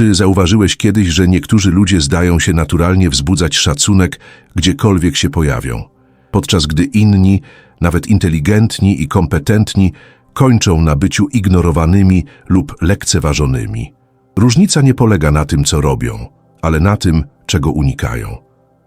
Czy zauważyłeś kiedyś, że niektórzy ludzie zdają się naturalnie wzbudzać szacunek, gdziekolwiek się pojawią, podczas gdy inni, nawet inteligentni i kompetentni, kończą na byciu ignorowanymi lub lekceważonymi? Różnica nie polega na tym, co robią, ale na tym, czego unikają.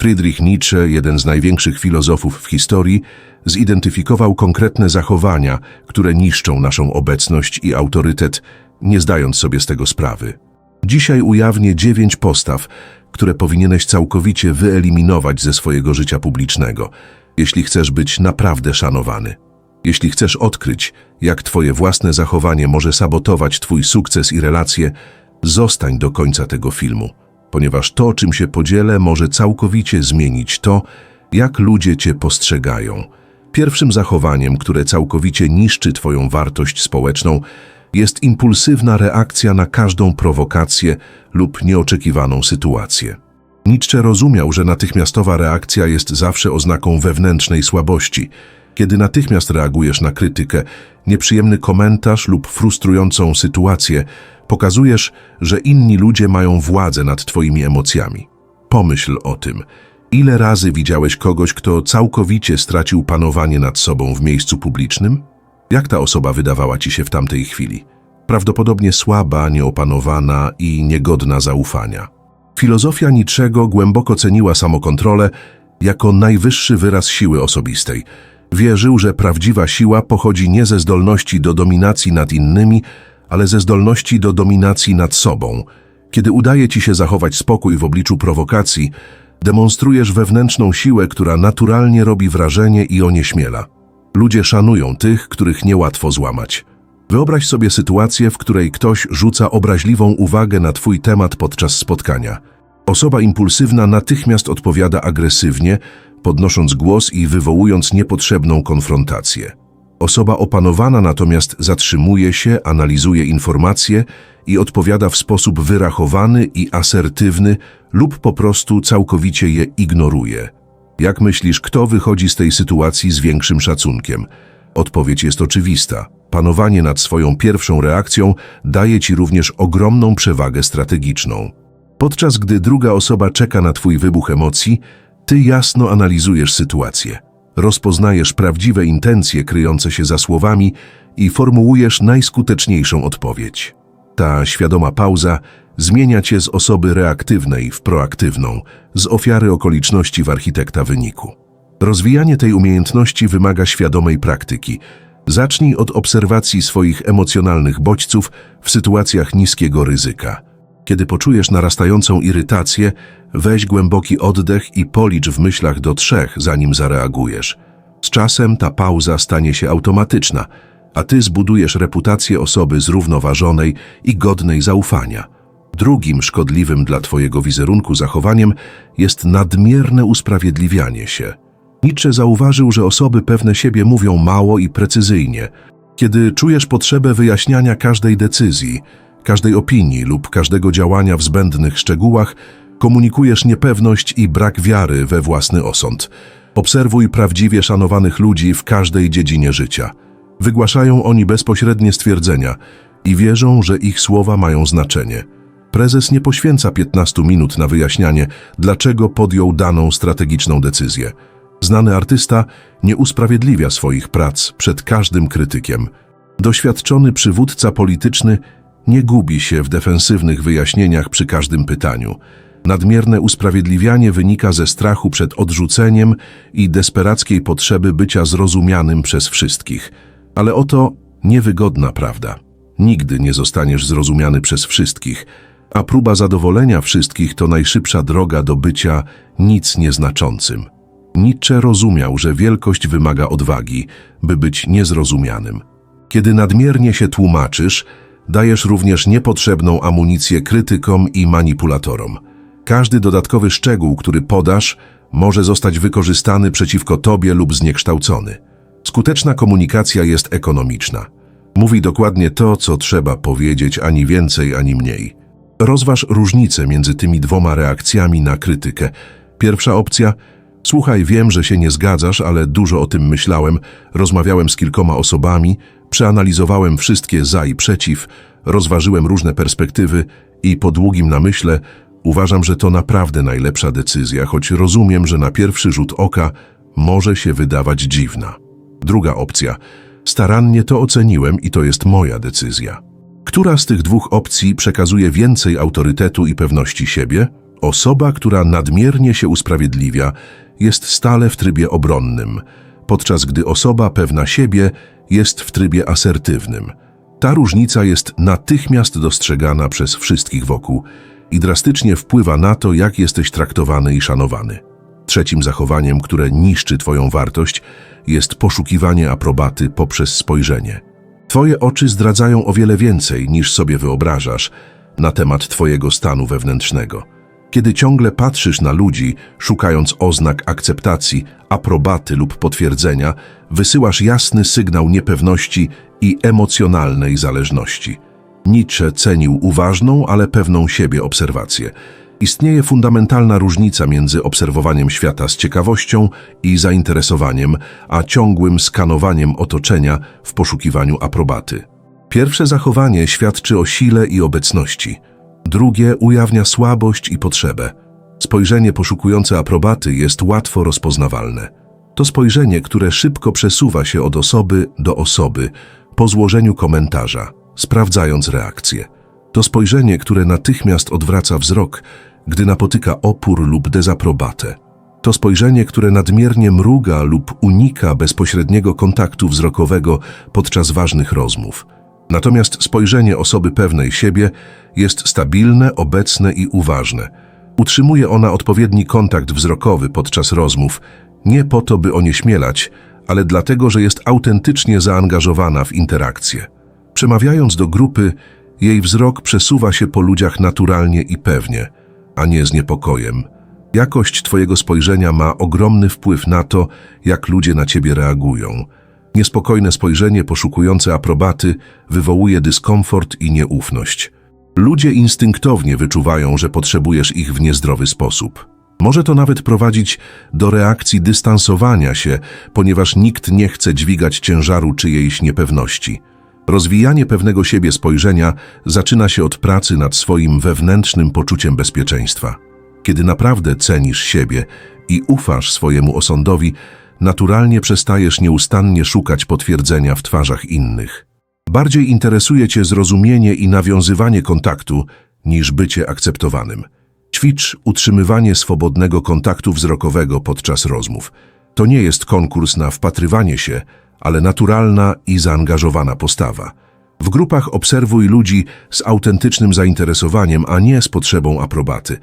Friedrich Nietzsche, jeden z największych filozofów w historii, zidentyfikował konkretne zachowania, które niszczą naszą obecność i autorytet, nie zdając sobie z tego sprawy. Dzisiaj ujawnię dziewięć postaw, które powinieneś całkowicie wyeliminować ze swojego życia publicznego, jeśli chcesz być naprawdę szanowany. Jeśli chcesz odkryć, jak twoje własne zachowanie może sabotować twój sukces i relacje, zostań do końca tego filmu, ponieważ to, czym się podzielę, może całkowicie zmienić to, jak ludzie cię postrzegają. Pierwszym zachowaniem, które całkowicie niszczy twoją wartość społeczną, jest impulsywna reakcja na każdą prowokację lub nieoczekiwaną sytuację. Nietzsche rozumiał, że natychmiastowa reakcja jest zawsze oznaką wewnętrznej słabości. Kiedy natychmiast reagujesz na krytykę, nieprzyjemny komentarz lub frustrującą sytuację, pokazujesz, że inni ludzie mają władzę nad twoimi emocjami. Pomyśl o tym. Ile razy widziałeś kogoś, kto całkowicie stracił panowanie nad sobą w miejscu publicznym? Jak ta osoba wydawała ci się w tamtej chwili? Prawdopodobnie słaba, nieopanowana i niegodna zaufania. Filozofia Niczego głęboko ceniła samokontrolę jako najwyższy wyraz siły osobistej. Wierzył, że prawdziwa siła pochodzi nie ze zdolności do dominacji nad innymi, ale ze zdolności do dominacji nad sobą. Kiedy udaje ci się zachować spokój w obliczu prowokacji, demonstrujesz wewnętrzną siłę, która naturalnie robi wrażenie i onieśmiela. Ludzie szanują tych, których niełatwo złamać. Wyobraź sobie sytuację, w której ktoś rzuca obraźliwą uwagę na twój temat podczas spotkania. Osoba impulsywna natychmiast odpowiada agresywnie, podnosząc głos i wywołując niepotrzebną konfrontację. Osoba opanowana natomiast zatrzymuje się, analizuje informacje i odpowiada w sposób wyrachowany i asertywny lub po prostu całkowicie je ignoruje. Jak myślisz, kto wychodzi z tej sytuacji z większym szacunkiem? Odpowiedź jest oczywista. Panowanie nad swoją pierwszą reakcją daje ci również ogromną przewagę strategiczną. Podczas gdy druga osoba czeka na twój wybuch emocji, ty jasno analizujesz sytuację. Rozpoznajesz prawdziwe intencje kryjące się za słowami i formułujesz najskuteczniejszą odpowiedź. Ta świadoma pauza zmienia cię z osoby reaktywnej w proaktywną, z ofiary okoliczności w architekta wyniku. Rozwijanie tej umiejętności wymaga świadomej praktyki. Zacznij od obserwacji swoich emocjonalnych bodźców w sytuacjach niskiego ryzyka. Kiedy poczujesz narastającą irytację, weź głęboki oddech i policz w myślach do trzech, zanim zareagujesz. Z czasem ta pauza stanie się automatyczna, a ty zbudujesz reputację osoby zrównoważonej i godnej zaufania. Drugim szkodliwym dla twojego wizerunku zachowaniem jest nadmierne usprawiedliwianie się. Nietzsche zauważył, że osoby pewne siebie mówią mało i precyzyjnie. Kiedy czujesz potrzebę wyjaśniania każdej decyzji, każdej opinii lub każdego działania w zbędnych szczegółach, komunikujesz niepewność i brak wiary we własny osąd. Obserwuj prawdziwie szanowanych ludzi w każdej dziedzinie życia. Wygłaszają oni bezpośrednie stwierdzenia i wierzą, że ich słowa mają znaczenie. Prezes nie poświęca 15 minut na wyjaśnianie, dlaczego podjął daną strategiczną decyzję. Znany artysta nie usprawiedliwia swoich prac przed każdym krytykiem. Doświadczony przywódca polityczny nie gubi się w defensywnych wyjaśnieniach przy każdym pytaniu. Nadmierne usprawiedliwianie wynika ze strachu przed odrzuceniem i desperackiej potrzeby bycia zrozumianym przez wszystkich. Ale oto niewygodna prawda. Nigdy nie zostaniesz zrozumiany przez wszystkich, a próba zadowolenia wszystkich to najszybsza droga do bycia nic nieznaczącym. Nietzsche rozumiał, że wielkość wymaga odwagi, by być niezrozumianym. Kiedy nadmiernie się tłumaczysz, dajesz również niepotrzebną amunicję krytykom i manipulatorom. Każdy dodatkowy szczegół, który podasz, może zostać wykorzystany przeciwko tobie lub zniekształcony. Skuteczna komunikacja jest ekonomiczna. Mówi dokładnie to, co trzeba powiedzieć, ani więcej, ani mniej. Rozważ różnicę między tymi dwoma reakcjami na krytykę. Pierwsza opcja – Słuchaj, wiem, że się nie zgadzasz, ale dużo o tym myślałem, rozmawiałem z kilkoma osobami, przeanalizowałem wszystkie za i przeciw, rozważyłem różne perspektywy I po długim namyśle uważam, że to naprawdę najlepsza decyzja, choć rozumiem, że na pierwszy rzut oka może się wydawać dziwna. Druga opcja. Starannie to oceniłem i to jest moja decyzja. Która z tych dwóch opcji przekazuje więcej autorytetu i pewności siebie? Osoba, która nadmiernie się usprawiedliwia, jest stale w trybie obronnym, podczas gdy osoba pewna siebie jest w trybie asertywnym. Ta różnica jest natychmiast dostrzegana przez wszystkich wokół i drastycznie wpływa na to, jak jesteś traktowany i szanowany. Trzecim zachowaniem, które niszczy Twoją wartość, jest poszukiwanie aprobaty poprzez spojrzenie. Twoje oczy zdradzają o wiele więcej niż sobie wyobrażasz na temat Twojego stanu wewnętrznego. Kiedy ciągle patrzysz na ludzi, szukając oznak akceptacji, aprobaty lub potwierdzenia, wysyłasz jasny sygnał niepewności i emocjonalnej zależności. Nietzsche cenił uważną, ale pewną siebie obserwację. Istnieje fundamentalna różnica między obserwowaniem świata z ciekawością i zainteresowaniem, a ciągłym skanowaniem otoczenia w poszukiwaniu aprobaty. Pierwsze zachowanie świadczy o sile i obecności. Drugie ujawnia słabość i potrzebę. Spojrzenie poszukujące aprobaty jest łatwo rozpoznawalne. To spojrzenie, które szybko przesuwa się od osoby do osoby po złożeniu komentarza, sprawdzając reakcję. To spojrzenie, które natychmiast odwraca wzrok, gdy napotyka opór lub dezaprobatę. To spojrzenie, które nadmiernie mruga lub unika bezpośredniego kontaktu wzrokowego podczas ważnych rozmów. Natomiast spojrzenie osoby pewnej siebie jest stabilne, obecne i uważne. Utrzymuje ona odpowiedni kontakt wzrokowy podczas rozmów, nie po to, by onieśmielać, ale dlatego, że jest autentycznie zaangażowana w interakcję. Przemawiając do grupy, jej wzrok przesuwa się po ludziach naturalnie i pewnie, a nie z niepokojem. Jakość Twojego spojrzenia ma ogromny wpływ na to, jak ludzie na Ciebie reagują. Niespokojne spojrzenie poszukujące aprobaty wywołuje dyskomfort i nieufność. Ludzie instynktownie wyczuwają, że potrzebujesz ich w niezdrowy sposób. Może to nawet prowadzić do reakcji dystansowania się, ponieważ nikt nie chce dźwigać ciężaru czyjejś niepewności. Rozwijanie pewnego siebie spojrzenia zaczyna się od pracy nad swoim wewnętrznym poczuciem bezpieczeństwa. Kiedy naprawdę cenisz siebie i ufasz swojemu osądowi, naturalnie przestajesz nieustannie szukać potwierdzenia w twarzach innych. Bardziej interesuje Cię zrozumienie i nawiązywanie kontaktu niż bycie akceptowanym. Ćwicz utrzymywanie swobodnego kontaktu wzrokowego podczas rozmów. To nie jest konkurs na wpatrywanie się, ale naturalna i zaangażowana postawa. W grupach obserwuj ludzi z autentycznym zainteresowaniem, a nie z potrzebą aprobaty.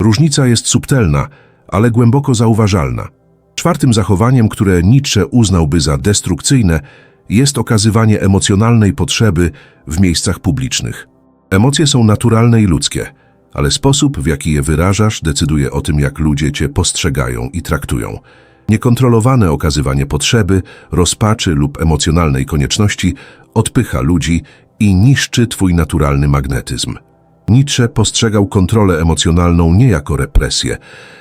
Różnica jest subtelna, ale głęboko zauważalna. Czwartym zachowaniem, które Nietzsche uznałby za destrukcyjne, jest okazywanie emocjonalnej potrzeby w miejscach publicznych. Emocje są naturalne i ludzkie, ale sposób, w jaki je wyrażasz, decyduje o tym, jak ludzie cię postrzegają i traktują. Niekontrolowane okazywanie potrzeby, rozpaczy lub emocjonalnej konieczności odpycha ludzi i niszczy twój naturalny magnetyzm. Nietzsche postrzegał kontrolę emocjonalną nie jako represję,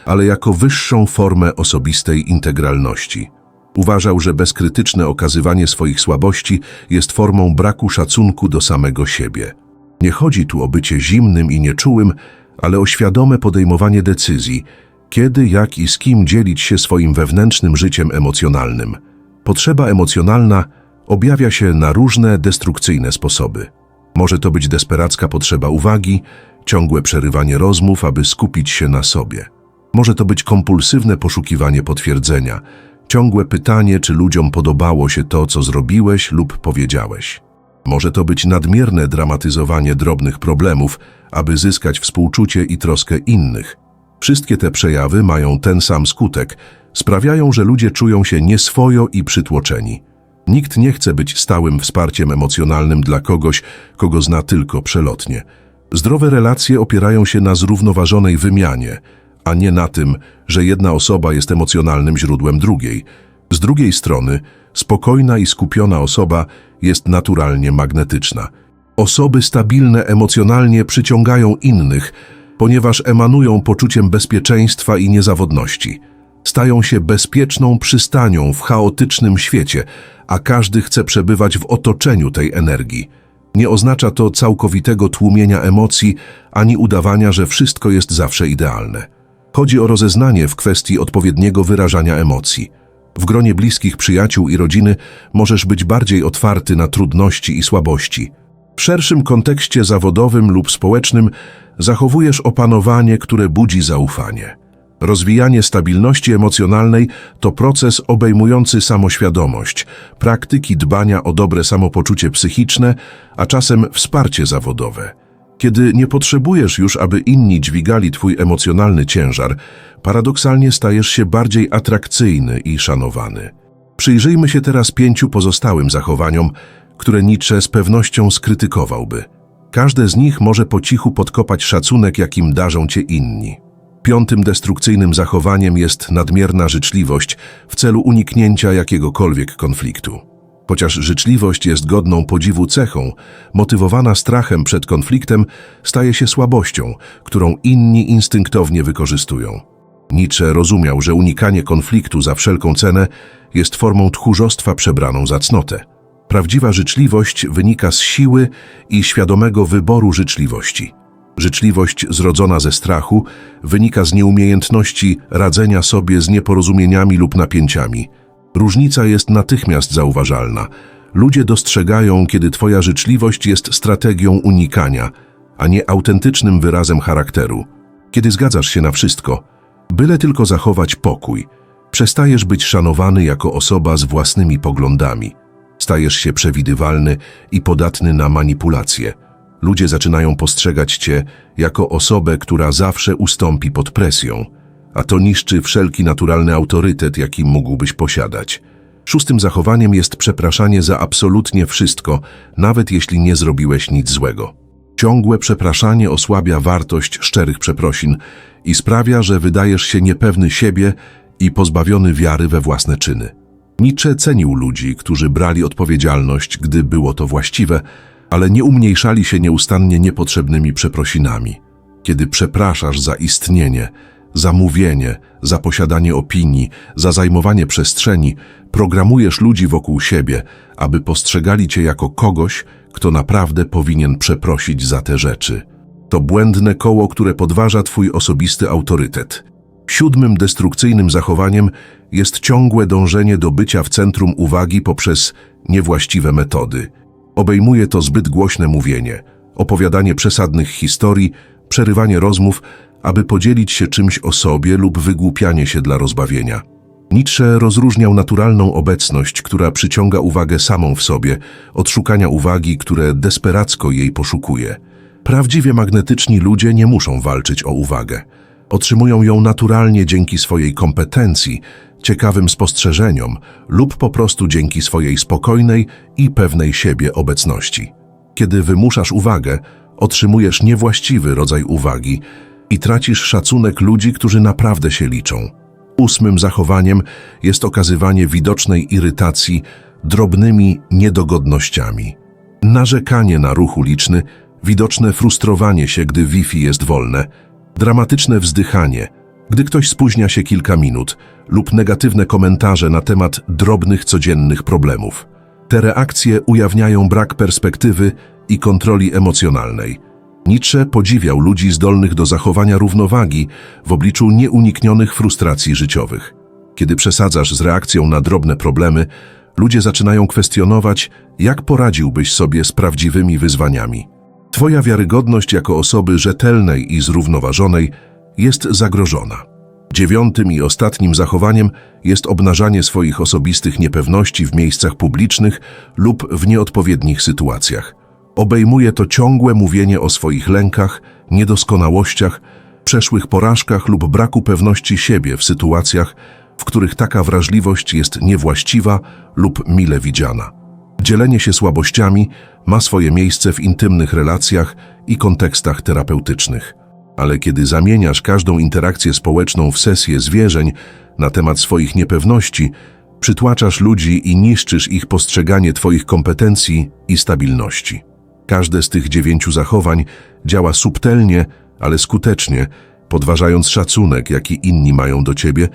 ale jako wyższą formę osobistej integralności. Uważał, że bezkrytyczne okazywanie swoich słabości jest formą braku szacunku do samego siebie. Nie chodzi tu o bycie zimnym i nieczułym, ale o świadome podejmowanie decyzji, kiedy, jak i z kim dzielić się swoim wewnętrznym życiem emocjonalnym. Potrzeba emocjonalna objawia się na różne destrukcyjne sposoby. Może to być desperacka potrzeba uwagi, ciągłe przerywanie rozmów, aby skupić się na sobie. Może to być kompulsywne poszukiwanie potwierdzenia, ciągłe pytanie, czy ludziom podobało się to, co zrobiłeś lub powiedziałeś. Może to być nadmierne dramatyzowanie drobnych problemów, aby zyskać współczucie i troskę innych. Wszystkie te przejawy mają ten sam skutek, sprawiają, że ludzie czują się nieswojo i przytłoczeni. Nikt nie chce być stałym wsparciem emocjonalnym dla kogoś, kogo zna tylko przelotnie. Zdrowe relacje opierają się na zrównoważonej wymianie, a nie na tym, że jedna osoba jest emocjonalnym źródłem drugiej. Z drugiej strony, spokojna i skupiona osoba jest naturalnie magnetyczna. Osoby stabilne emocjonalnie przyciągają innych, ponieważ emanują poczuciem bezpieczeństwa i niezawodności. Stają się bezpieczną przystanią w chaotycznym świecie, a każdy chce przebywać w otoczeniu tej energii. Nie oznacza to całkowitego tłumienia emocji ani udawania, że wszystko jest zawsze idealne. Chodzi o rozeznanie w kwestii odpowiedniego wyrażania emocji. W gronie bliskich przyjaciół i rodziny możesz być bardziej otwarty na trudności i słabości. W szerszym kontekście zawodowym lub społecznym zachowujesz opanowanie, które budzi zaufanie. Rozwijanie stabilności emocjonalnej to proces obejmujący samoświadomość, praktyki dbania o dobre samopoczucie psychiczne, a czasem wsparcie zawodowe. Kiedy nie potrzebujesz już, aby inni dźwigali twój emocjonalny ciężar, paradoksalnie stajesz się bardziej atrakcyjny i szanowany. Przyjrzyjmy się teraz pięciu pozostałym zachowaniom, które Nietzsche z pewnością skrytykowałby. Każde z nich może po cichu podkopać szacunek, jakim darzą cię inni. Piątym destrukcyjnym zachowaniem jest nadmierna życzliwość w celu uniknięcia jakiegokolwiek konfliktu. Chociaż życzliwość jest godną podziwu cechą, motywowana strachem przed konfliktem staje się słabością, którą inni instynktownie wykorzystują. Nietzsche rozumiał, że unikanie konfliktu za wszelką cenę jest formą tchórzostwa przebraną za cnotę. Prawdziwa życzliwość wynika z siły i świadomego wyboru życzliwości. Życzliwość zrodzona ze strachu wynika z nieumiejętności radzenia sobie z nieporozumieniami lub napięciami. Różnica jest natychmiast zauważalna. Ludzie dostrzegają, kiedy twoja życzliwość jest strategią unikania, a nie autentycznym wyrazem charakteru. Kiedy zgadzasz się na wszystko, byle tylko zachować pokój, przestajesz być szanowany jako osoba z własnymi poglądami. Stajesz się przewidywalny i podatny na manipulacje. Ludzie zaczynają postrzegać cię jako osobę, która zawsze ustąpi pod presją, a to niszczy wszelki naturalny autorytet, jaki mógłbyś posiadać. Szóstym zachowaniem jest przepraszanie za absolutnie wszystko, nawet jeśli nie zrobiłeś nic złego. Ciągłe przepraszanie osłabia wartość szczerych przeprosin i sprawia, że wydajesz się niepewny siebie i pozbawiony wiary we własne czyny. Nietzsche cenił ludzi, którzy brali odpowiedzialność, gdy było to właściwe, ale nie umniejszali się nieustannie niepotrzebnymi przeprosinami. Kiedy przepraszasz za istnienie, za mówienie, za posiadanie opinii, za zajmowanie przestrzeni, programujesz ludzi wokół siebie, aby postrzegali cię jako kogoś, kto naprawdę powinien przeprosić za te rzeczy. To błędne koło, które podważa twój osobisty autorytet. Siódmym destrukcyjnym zachowaniem jest ciągłe dążenie do bycia w centrum uwagi poprzez niewłaściwe metody. Obejmuje to zbyt głośne mówienie, opowiadanie przesadnych historii, przerywanie rozmów, aby podzielić się czymś o sobie lub wygłupianie się dla rozbawienia. Nietzsche rozróżniał naturalną obecność, która przyciąga uwagę samą w sobie, od szukania uwagi, które desperacko jej poszukuje. Prawdziwie magnetyczni ludzie nie muszą walczyć o uwagę. Otrzymują ją naturalnie dzięki swojej kompetencji, ciekawym spostrzeżeniom lub po prostu dzięki swojej spokojnej i pewnej siebie obecności. Kiedy wymuszasz uwagę, otrzymujesz niewłaściwy rodzaj uwagi i tracisz szacunek ludzi, którzy naprawdę się liczą. Ósmym zachowaniem jest okazywanie widocznej irytacji drobnymi niedogodnościami. Narzekanie na ruch uliczny, widoczne frustrowanie się, gdy Wi-Fi jest wolne, dramatyczne wzdychanie, gdy ktoś spóźnia się kilka minut lub negatywne komentarze na temat drobnych codziennych problemów. Te reakcje ujawniają brak perspektywy i kontroli emocjonalnej. Nietzsche podziwiał ludzi zdolnych do zachowania równowagi w obliczu nieuniknionych frustracji życiowych. Kiedy przesadzasz z reakcją na drobne problemy, ludzie zaczynają kwestionować, jak poradziłbyś sobie z prawdziwymi wyzwaniami. Twoja wiarygodność jako osoby rzetelnej i zrównoważonej jest zagrożona. Dziewiątym i ostatnim zachowaniem jest obnażanie swoich osobistych niepewności w miejscach publicznych lub w nieodpowiednich sytuacjach. Obejmuje to ciągłe mówienie o swoich lękach, niedoskonałościach, przeszłych porażkach lub braku pewności siebie w sytuacjach, w których taka wrażliwość jest niewłaściwa lub mile widziana. Dzielenie się słabościami ma swoje miejsce w intymnych relacjach i kontekstach terapeutycznych. Ale kiedy zamieniasz każdą interakcję społeczną w sesję zwierzeń na temat swoich niepewności, przytłaczasz ludzi i niszczysz ich postrzeganie Twoich kompetencji i stabilności. Każde z tych dziewięciu zachowań działa subtelnie, ale skutecznie, podważając szacunek, jaki inni mają do Ciebie,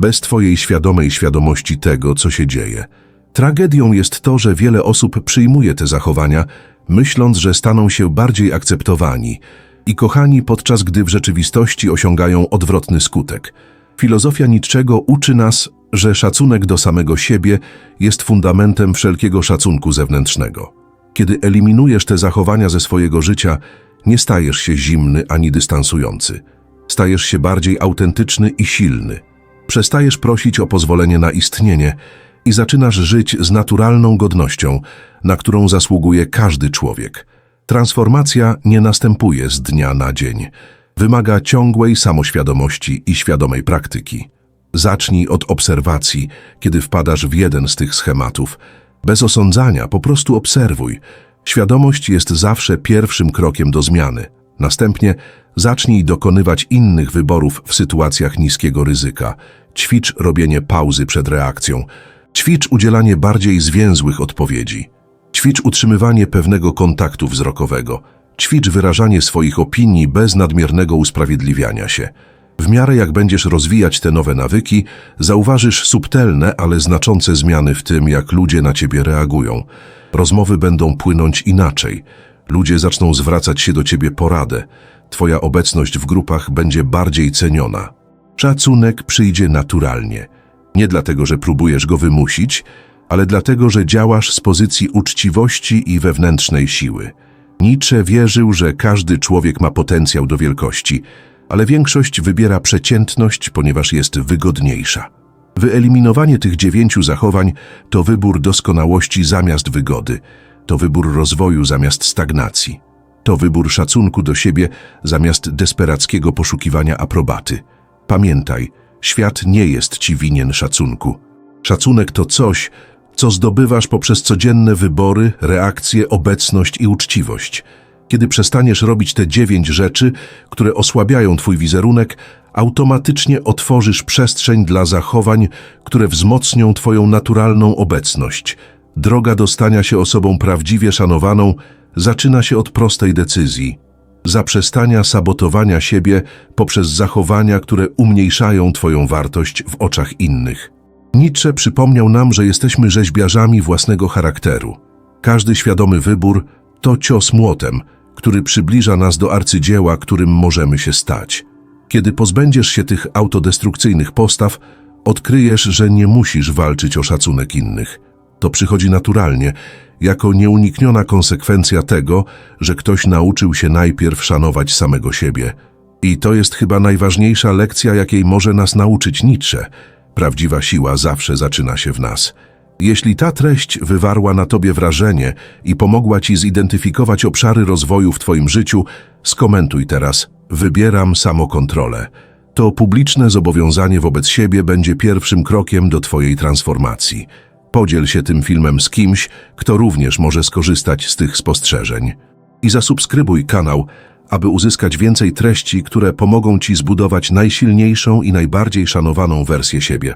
bez Twojej świadomej świadomości tego, co się dzieje. Tragedią jest to, że wiele osób przyjmuje te zachowania myśląc, że staną się bardziej akceptowani i kochani, podczas gdy w rzeczywistości osiągają odwrotny skutek. Filozofia Nietzschego uczy nas, że szacunek do samego siebie jest fundamentem wszelkiego szacunku zewnętrznego. Kiedy eliminujesz te zachowania ze swojego życia, nie stajesz się zimny ani dystansujący. Stajesz się bardziej autentyczny i silny. Przestajesz prosić o pozwolenie na istnienie i zaczynasz żyć z naturalną godnością, na którą zasługuje każdy człowiek. Transformacja nie następuje z dnia na dzień. Wymaga ciągłej samoświadomości i świadomej praktyki. Zacznij od obserwacji, kiedy wpadasz w jeden z tych schematów. Bez osądzania, po prostu obserwuj. Świadomość jest zawsze pierwszym krokiem do zmiany. Następnie zacznij dokonywać innych wyborów w sytuacjach niskiego ryzyka. Ćwicz robienie pauzy przed reakcją. Ćwicz udzielanie bardziej zwięzłych odpowiedzi. Ćwicz utrzymywanie pewnego kontaktu wzrokowego. Ćwicz wyrażanie swoich opinii bez nadmiernego usprawiedliwiania się. W miarę jak będziesz rozwijać te nowe nawyki, zauważysz subtelne, ale znaczące zmiany w tym, jak ludzie na ciebie reagują. Rozmowy będą płynąć inaczej. Ludzie zaczną zwracać się do ciebie poradę. Twoja obecność w grupach będzie bardziej ceniona. Szacunek przyjdzie naturalnie. Nie dlatego, że próbujesz go wymusić, ale dlatego, że działasz z pozycji uczciwości i wewnętrznej siły. Nietzsche wierzył, że każdy człowiek ma potencjał do wielkości, ale większość wybiera przeciętność, ponieważ jest wygodniejsza. Wyeliminowanie tych dziewięciu zachowań to wybór doskonałości zamiast wygody, to wybór rozwoju zamiast stagnacji, to wybór szacunku do siebie zamiast desperackiego poszukiwania aprobaty. Pamiętaj, świat nie jest ci winien szacunku. Szacunek to coś, co zdobywasz poprzez codzienne wybory, reakcje, obecność i uczciwość. Kiedy przestaniesz robić te dziewięć rzeczy, które osłabiają twój wizerunek, automatycznie otworzysz przestrzeń dla zachowań, które wzmocnią twoją naturalną obecność. Droga do stania się osobą prawdziwie szanowaną zaczyna się od prostej decyzji. Zaprzestania sabotowania siebie poprzez zachowania, które umniejszają twoją wartość w oczach innych. Nietzsche przypomniał nam, że jesteśmy rzeźbiarzami własnego charakteru. Każdy świadomy wybór to cios młotem, który przybliża nas do arcydzieła, którym możemy się stać. Kiedy pozbędziesz się tych autodestrukcyjnych postaw, odkryjesz, że nie musisz walczyć o szacunek innych. To przychodzi naturalnie, jako nieunikniona konsekwencja tego, że ktoś nauczył się najpierw szanować samego siebie. I to jest chyba najważniejsza lekcja, jakiej może nas nauczyć Nietzsche. Prawdziwa siła zawsze zaczyna się w nas. Jeśli ta treść wywarła na tobie wrażenie i pomogła ci zidentyfikować obszary rozwoju w twoim życiu, skomentuj teraz Wybieram samokontrolę. To publiczne zobowiązanie wobec siebie będzie pierwszym krokiem do twojej transformacji. Podziel się tym filmem z kimś, kto również może skorzystać z tych spostrzeżeń. I zasubskrybuj kanał, aby uzyskać więcej treści, które pomogą ci zbudować najsilniejszą i najbardziej szanowaną wersję siebie.